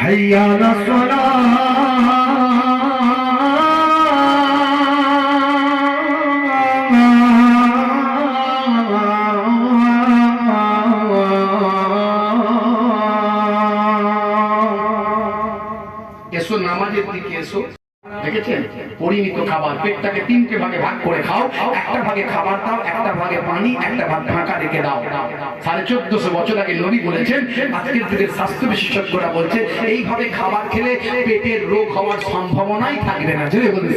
حي على الصلاة এসো নামাজের দিকে এসো দেখেছেন? পরিমিত খাবার, পেটটাকে তিনটে ভাগে ভাগ করে খাও। একটা ভাগে খাবার দাও, একটা ভাগে পানি, একটা ভাগ ঢাকা রেখে দাও। সাড়ে চোদ্দশো বছর আগে নবী বলেছেন, আজকের স্বাস্থ্য বিশেষজ্ঞরা বলছে, এইভাবে খাবার খেলে পেটের রোগ হওয়ার সম্ভাবনাই থাকবে না। বলতে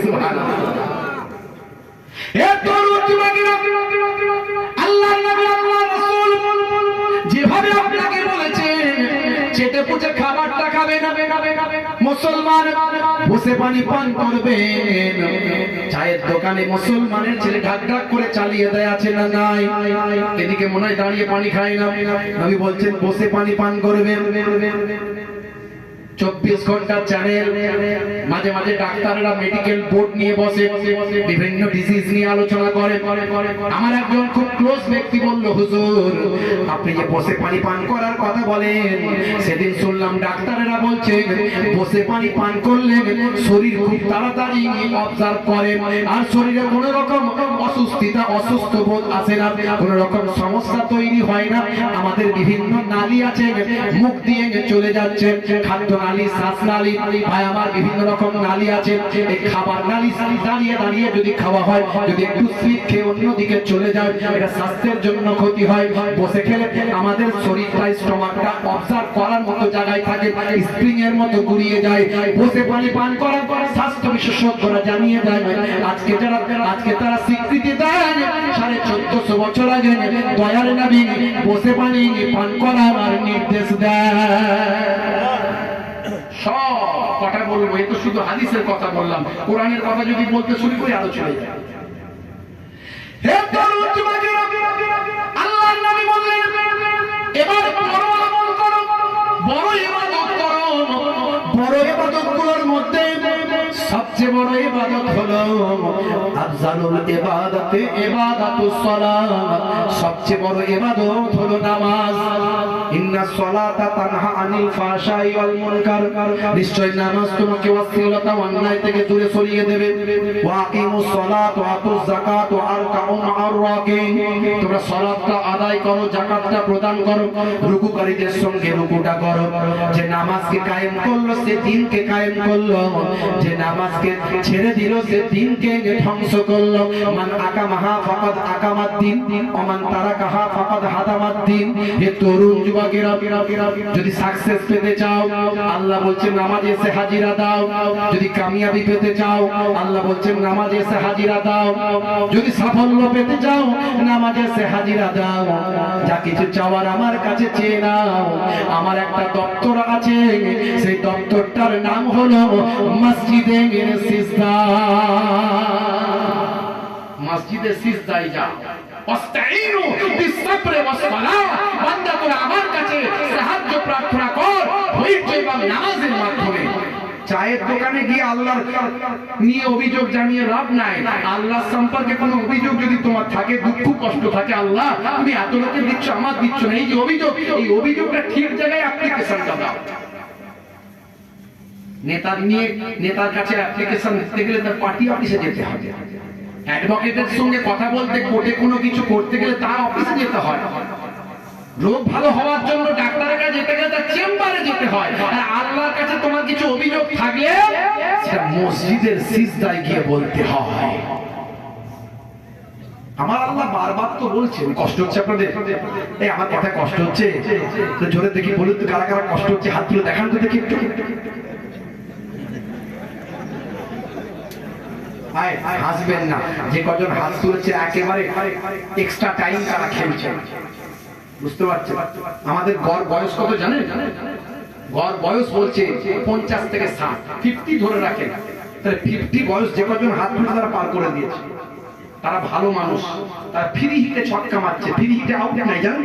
মুসলমান, বসে পানি পান করবেন। চায়ের দোকানে মুসলমানের ছেলে ঢাক ঢাক করে চালিয়ে দেয়, আছে না নাই? এদিকে মনে হয় দাঁড়িয়ে পানি খায় না। আমি বলছেন, বসে পানি পান করবেন। চব্বিশ ঘণ্টা চ্যানেল মাঝে মাঝে ডাক্তাররা মেডিকেল বোর্ড নিয়ে বসে, বিভিন্ন ডিজিজ নিয়ে আলোচনা করে। আমার একজন খুব ক্লোজ ব্যক্তি বলল, হুজুর, আপনি যে বসে পানি পান করার কথা বলেন, সেদিন শুনলাম ডাক্তারেরা বলছে, বসে পানি পান করলে শরীর খুব তাড়াতাড়ি অবজার্ভ করে, আর শরীরে কোনো রকম অসুস্থতা, অসুস্থ বোধ আসে না, কোনো রকম সমস্যা তৈরি হয় না। আমাদের বিভিন্ন নালী আছে, মুখ দিয়ে চলে যাচ্ছে, খাদ্য নালী শ্বাস নালী। ভাই, আমার বিভিন্ন রকম নালী আছে। এই খাবার নালী দাঁড়িয়ে দাঁড়িয়ে যদি খাওয়া হয়, যদি একটু স্পিড খেয়ে অন্যদিকে চলে যায়, এটা স্বাস্থ্যের জন্য ক্ষতি হয়। বসে খেলে আমাদের শরীরটা স্টমাকটা অবজার্ভ করার মতো জায়গায় থাকে স্প্রিং এর মতো ঘুরিয়ে যায়। বসে পানি পান করার পর স্বাস্থ্য বিশেষজ্ঞরা জানিয়ে দেয়, আজকে যারা আজকে তারা স্বীকৃতি দেয় সাড়ে চোদ্দশো বছর আগে দয়ার নবী বসে পানি পান করার নির্দেশ দেয় সব কথা বলব, এ তো শুধু হাদিসের কথা বললাম। কোরআনের কথা যদি বলতে শুরু করি আরও চলে বড় বড় মধ্যে সবচেয়ে বড় ইবাদত হলো সবচেয়ে বড় ইবাদত হলো নামাজ। ইন্না সালাতা তানহা আনিল ফাহশাই ওয়াল মুনকার। নিশ্চয় নামাজ তোমাকে অশ্লীলতা অন্যায় থেকে দূরে সরিয়ে দেবে। ওয়া আকিমুস সালাত ওয়া আতুজ যাকাত ওয়া আরকাউ মা'আর রাকিন। তোমরা সালাতটা আদায় করো, যাকাতটা প্রদান করো। রুকুকারীদের সঙ্গে রুকুটা করো। যে নামাজকে কায়েম করল, সে দিনকে কায়েম করল। যে নামাজকে ছেড়ে দিল, সে দিনকে ধ্বংস করল। মান আকামাহা ফাকাদ আকামাদ দিন ওমান তারাকাহা ফাকাদ হাদামাদ দিন। হে তরুণ যদি সাকসেস পেতে চাও, আল্লাহ বলছেন নামাজে এসে হাজিরা দাও। যদি কামিয়াবি পেতে চাও, আল্লাহ বলছেন নামাজে এসে হাজিরা দাও। যদি সাফল্য পেতে চাও, নামাজে এসে হাজিরা দাও। যা কিছু চাওয়ার আমার কাছে চেয়ে নাও। আমার একটা দপ্তর আছে, সেই দপ্তরটার নাম হলো মসজিদে সিজদা। মসজিদে সিজদায় যাও। ওয়াস্তাইনু বিসসবরি ওয়াসসালাহ বান্দা, তোরা আমার কাছে সাহায্য প্রার্থনা কর, ধৈর্য এবং নামাজের মাধ্যমে। চায়ের দোকানে গিয়ে আল্লাহর নিয়ে অভিযোগ জানিয়ে লাভ নাই। আল্লাহ সম্পর্কে কোনো অভিযোগ যদি তোমার থাকে, দুঃখ, কষ্ট থাকে, আল্লাহ, তুমি এত লোকে দিচ্ছ, আমার দিচ্ছ না। এই যে অভিযোগ, এই অভিযোগটা ঠিক জায়গায় অ্যাপ্লিকেশনটা দাও। নেতার নিয়ে, নেতার কাছে অ্যাপ্লিকেশন দিতে গেলে তার পার্টি অফিসে যেতে হবে। অ্যাডভোকেটের সঙ্গে কথা বলতে, কোর্টে কোনো কিছু করতে গেলে তার অফিসে যেতে হয়। রোগ ভালো হওয়ার জন্য ডাক্তারের কাছে যেতে গেলে তার চেম্বারে যেতে হয়। আর আল্লাহর কাছে তোমার কিছু অভিযোগ থাকলে সেটা মসজিদের সিজদায় গিয়ে বলতে হয়। আমার আল্লাহ বারবার তো বলছেন, কষ্ট হচ্ছে আপনাদের? এই, আমার কথা কষ্ট হচ্ছে? জোরে দেখি বলুন তো কারা কারা কষ্ট হচ্ছে হাত তুলে দেখান তো দেখি একটু আয়, আয়, হাসবেন না। যে কজন হাত তুলেছে, একেবারে এক্সট্রা টাইম তারা খেলছে। বুঝতে পারছেন? আমাদের গড় বয়স কত জানেন? গড় বয়স বলছে পঞ্চাশ থেকে ষাট। ফিফটি ধরে রাখেন। তাহলে ফিফটি বয়স যে কজন হাত তুলে তারা পার করে দিয়েছে। তারা ভালো মানুষ। তারা ফ্রি হিটে ছক্কা মারছে। ফ্রি হিটে আউট নাই জানেন?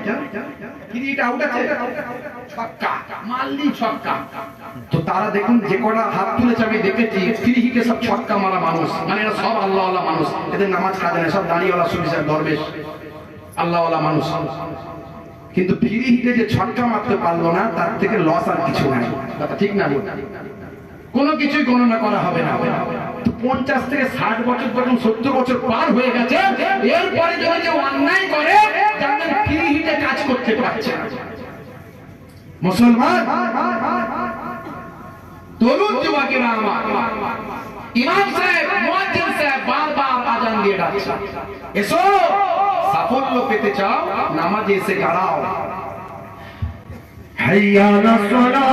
তারা দেখুন, যে কটা হাত তুলেছে, আমি দেখেছি সব ছক্কা মারা মানুষ। মানে এরা সব আল্লাহওয়ালা মানুষ। এদের নামাজ সব দাঁড়িয়েওয়ালা দরবেশ। আল্লাহওয়ালা মানুষ। কিন্তু ফ্রি যে ছক্কা মারতে পারল না, তার থেকে লস আর কিছু নাই। ঠিক না কোনো কিছুই গণনা করা হবে না। পঞ্চাশ থেকে ষাট বছর যখন সত্তর বছর পার হয়ে গেছে, এরপরে যদি অন্যায় করে করতে পারছে না মুসলমান তরুণ যুবকেরা আমার ইমাম সাহেব মুয়াজ্জিন সাহেব বারবার আজান দিয়ে ডাকছে এসো সাফল্য পেতে চাও নামাজে এসে দাঁড়াও হাইয়া নাসলা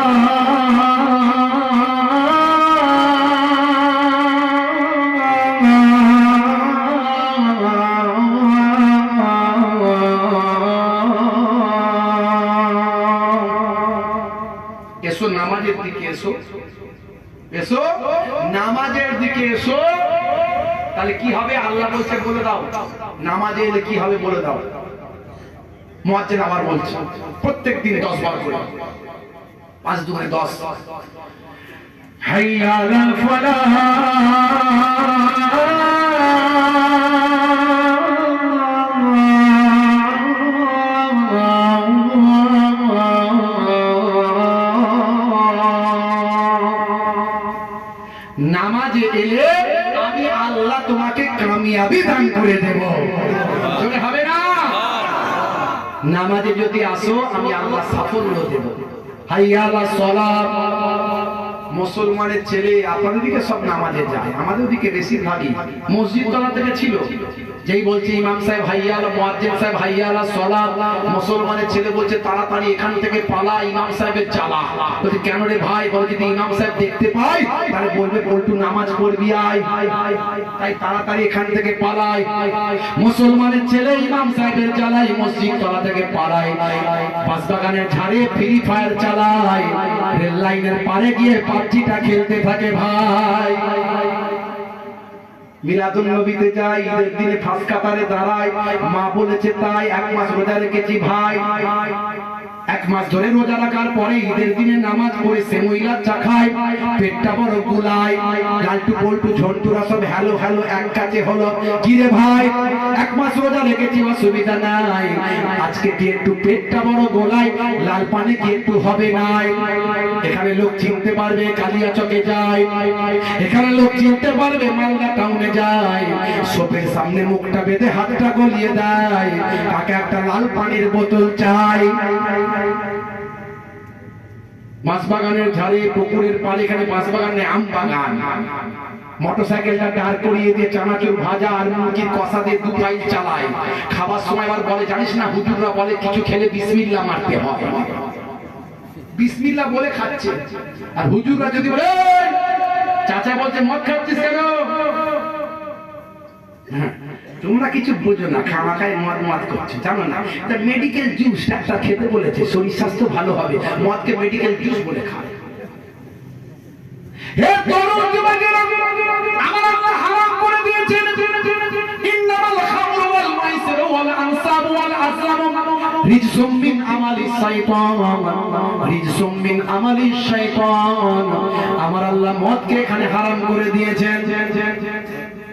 এসো, নামাজের দিকে এসো। এসো, নামাজের দিকে এসো। তাহলে কি হবে? আল্লাহ বলছে, বলে দাও। নামাজে এলে কি হবে বলে দাও। মোয়াজ্জেন আবার বলছে, প্রত্যেক দিন দশ বার করে। পাঁচ দু দশ। হাইয়া ফালাহা। কাজে এলে আমি আল্লাহ তোমাকে কামিয়াবি দান করে দেব। হবে না? নামাজে যদি আসো, আমি আল্লাহ সাফল্য দেব। হাইয়া সলা মুসলমানের ছেলে আপনাদের দিকে সব নামাজে যায়, আমাদের দিকে বেশিরভাগই। মসজিদ তলা থেকে ছিল। যেই বলছে ইমাম সাহেব হাইয়ালা মুয়াজ্জিন সাহেব হাইয়ালা সলাত মুসলমানের ছেলে বলছে, তাড়াতাড়ি এখান থেকে পালা, ইমাম সাহেবের চালা বলছে, কেন রে ভাই? বলে যদি ইমাম সাহেব দেখতে পাই তাহলে বলবে, পল্টু, নামাজ পড়বি, আয়। তাই তাড়াতাড়ি এখান থেকে পালাই মুসলমানের ছেলে ইমাম সাহেবের জ্বালাই মসজিদ তলা থেকে পালায়। বাসবাগানের ঝাড়ে ফ্রি ফায়ার চালায়। রেল লাইনের পারে গিয়ে পাবজিটা খেলতে থাকে ভাই। মিলাদুল নবীতে যাই, ঈদের দিনে ফাঁস কাতারে দাঁড়ায় মা বলেছে, তাই এক মাস রোজা রেখেছি ভাই। এক মাস ধরে রোজা রাখার পরে ঈদের দিনে নামাজ পড়ে সে মহিলার চা খায়, পেটটা বড় গুলায়, লালটু পল্টু ঝন্টুরা সব হ্যালো হ্যালো, এক কাছে হলো। কি রে ভাই, এক মাস রোজা রেখেছি, অসুবিধা নাই। আজকে কি একটু পেটটা বড় গোলায়, লাল পানি কি একটু হবে নাই? এখানে লোক চিনতে পারবে কালিয়া চকে যায়। এখানে লোক চিনতে পারবে, মালদা টাউনে যায়। সোপের সামনে মুখটা বেঁধে হাতটা গলিয়ে দেয়। কাকে একটা লাল পানির বোতল চাই? মাছবাগানের ঝাড়ে পুকুরের পাড়ে এখানে নেই আম বাগান। করিয়ে দিয়ে ভাজা আর মুরগির কষা দিয়ে চালায়। খাবার সময় বলে জানিস না হুজুররা বলে কিছু খেলে বিসমিল্লা বিসমিল্লা বলে খাচ্ছে। আর হুজুররা যদি বলে "এই, চাচা বলছে মদ খাচ্ছিস কেন? তোমরা কিছু বোঝো না, খামাখায় মদ মদ করছ জানো না? মেডিকেল জুস ডাক্তার খেতে বলেছে, শরীর স্বাস্থ্য ভালো হবে, মদকে মেডিকেল জুস বলে খায়। আমার আল্লাহ মদকে এখানে হারাম করে দিয়েছেন।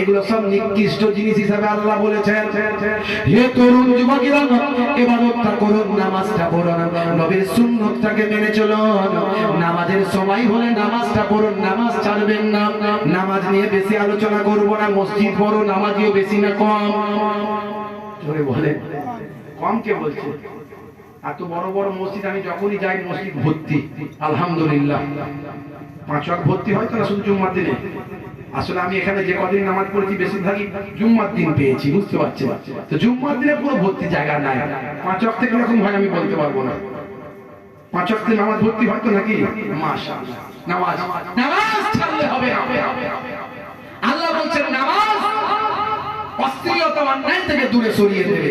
এগুলো সব নিকৃষ্ট জিনিস হিসাবে আল্লাহ বলেছেন। হে তরুণ যুবকেরা করুন, নামাজটা পড়ুন, নবীর সুন্নতটাকে মেনে চলুন। নামাজের সময় হলে নামাজটা পড়ুন, নামাজ ছাড়বেন না। নামাজ নিয়ে বেশি আলোচনা করব না, মসজিদ নামাজিও বেশি না, কম। জোরে বলে কম কে বলছে? এত বড় বড় মসজিদ, আমি যখনই যাই মসজিদ ভর্তি, আলহামদুলিল্লাহ। পাঁচ ভর্তি হয় তো না শুধু জুম্মার দিনে? আসলে আমি এখানে যে কদিন নামাজ পড়েছি, বেশিরভাগই জুম্মার দিন পেয়েছি, বুঝতে পারছি তো জুম্মার দিনে পুরো ভর্তি জায়গা নাই। পাঁচ ওয়াক্তে কীরকম হয় আমি বলতে পারব না। পাঁচ ওয়াক্তে নামাজ ভর্তি হয় তো নাকি? মাশাআল্লাহ। নামাজ। নামাজ ছাড়লে হবে আল্লাহ বলছেন, নামাজ অশ্লীলতা অন্যায় থেকে দূরে সরিয়ে দেবে।